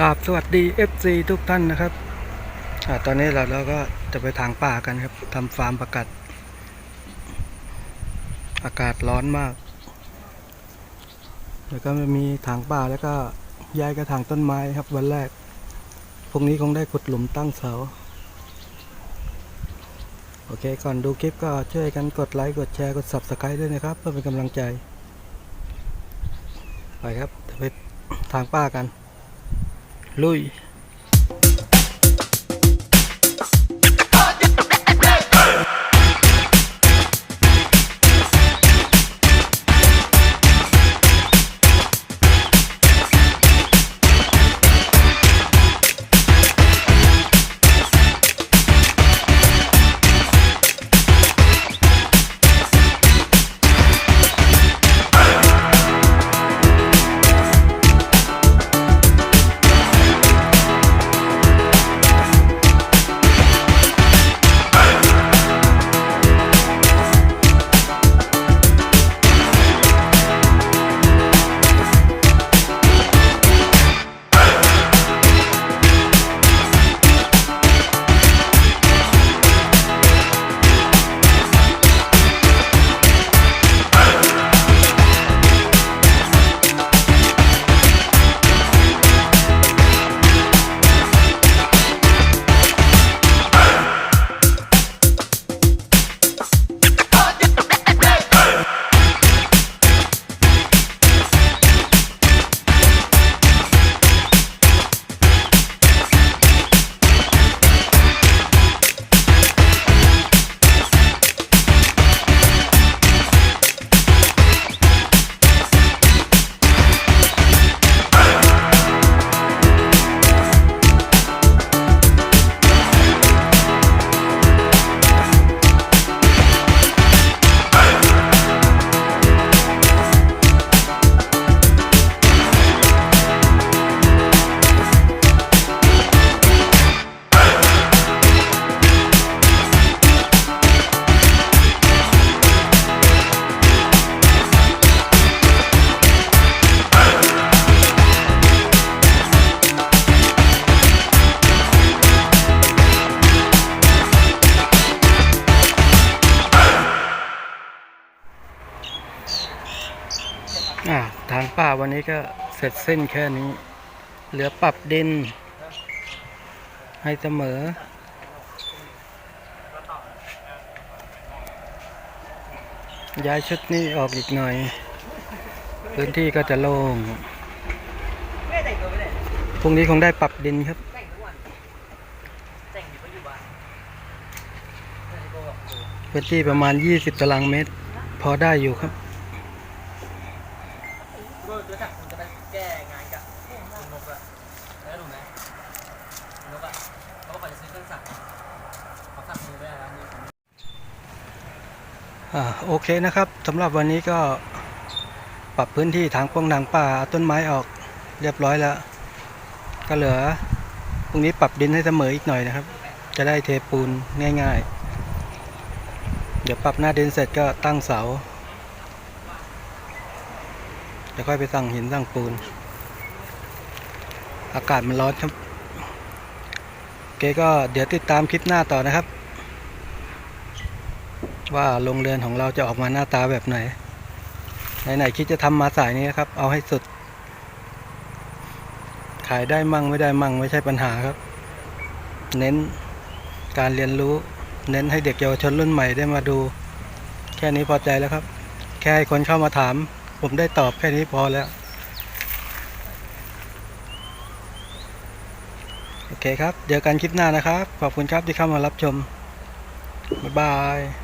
ครับสวัสดี FC ทุกท่านนะครับอตอนนี้เราเราก็จะไปทางป่ากันครับทำฟาร์มประกัด อากาศร้อนมาก แล้วก็มีทางป่าแล้วก็ย้ายกระถางต้นไม้ครับวันแรก พรุ่งนี้คงได้ขุดหลุมตั้งเสา โอเค ก่อนดูคลิปก็ช่วยกันกดไลค์ กดแชร์ กด Subscribe ด้วยนะครับ เพื่อเป็นกำลังใจ ไปครับไปทางป่ากัน ลุ ทางป่าวันนี้ก็เสร็จสิ้นแค่นี้ เหลือปรับดิน ให้เสมอ ย้ายชุดนี้ออกอีกหน่อย พื้นที่ก็จะโล่งพรุ่งนี้คงได้ปรับดินครับพื้นที่ประมาณ 20 ตารางเมตร พอได้อยู่ครับ ก็รู้จักผมจะไปแก้งานกับคุณนกอะแล้วถูกไหมคุณนกอะเขาบอกเขาจะซื้อเครื่องสักเขาสักมือได้แล้วนี่ อ่า โอเคนะครับสำหรับวันนี้ก็ปรับพื้นที่ทางป้องทางป่าเอาต้นไม้ออกเรียบร้อยแล้ว ก็เหลือพรุ่งนี้ปรับดินให้เสมออีกหน่อยนะครับ จะได้เทปูนง่าย ๆ เดี๋ยวปรับหน้าดินเสร็จก็ตั้งเสาเดี๋ยวค่อยไปสั่งหินสั่งปูน อากาศมันร้อนครับโอเคก็เดี๋ยวติดตามคลิปหน้าต่อนะครับ ว่าโรงเรือนของเราจะออกมาหน้าตาแบบไหน ไหนๆคิดจะทำมาสายนี้ครับ เอาให้สุด ขายได้มั่งไม่ได้มั่งไม่ใช่ปัญหาครับ เน้นการเรียนรู้ เน้นให้เด็กเยาวชนรุ่นใหม่ได้มาดู แค่นี้พอใจแล้วครับ แค่ให้คนเข้ามาถาม ผมได้ตอบแค่นี้พอแล้ว โอเคครับเดี๋ยวกันคลิปหน้านะครับ ขอบคุณครับที่เข้ามารับชม บ๊ายบาย